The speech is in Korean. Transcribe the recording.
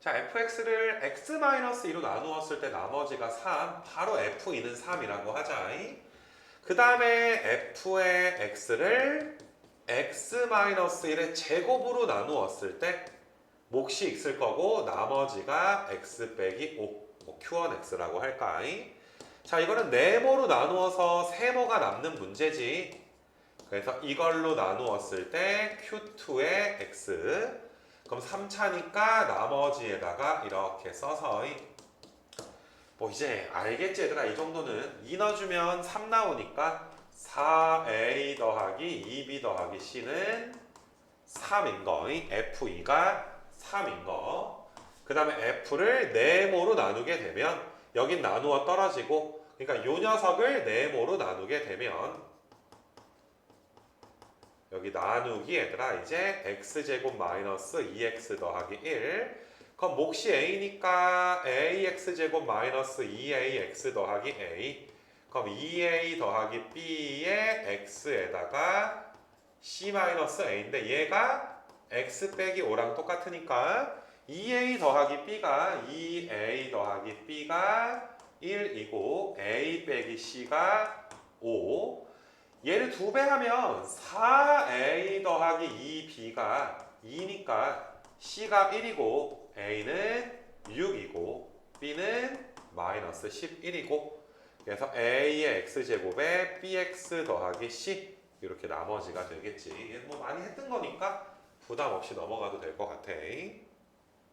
자, fx를 x-2로 나누었을 때 나머지가 3, 바로 f2는 3이라고 하자. 그 다음에 f의 x를 x-1의 제곱으로 나누었을 때 몫이 있을 거고 나머지가 x 빼기 5, 뭐 q1x라고 할까? 자, 이거는 네모로 나누어서 세모가 남는 문제지. 그래서 이걸로 나누었을 때 q2의 x 그럼 3차니까 나머지에다가 이렇게 써서 뭐 이제 알겠지 얘들아? 이 정도는. 2 넣어주면 3 나오니까 4a 더하기 2b 더하기 c는 3인 거 f2가 3인 거 그 다음에 f를 네모로 나누게 되면 여긴 나누어 떨어지고 그러니까 요 녀석을 네모로 나누게 되면 여기 나누기 얘들아 이제 x제곱 마이너스 2x 더하기 1 그럼 몫이 a니까 ax제곱 마이너스 2ax 더하기 a. 그럼 2a 더하기 b의 x에다가 c 마이너스 a인데 얘가 x 빼기 5랑 똑같으니까 2a 더하기 b가 2a 더하기 b가 1이고 a 빼기 c가 5 얘를 두 배 하면 4a 더하기 2b가 2니까 c가 1이고 a는 6이고 b는 마이너스 11이고 그래서 a의 x제곱에 bx 더하기 c 이렇게 나머지가 되겠지. 얘는 뭐 많이 했던 거니까 부담 없이 넘어가도 될 것 같아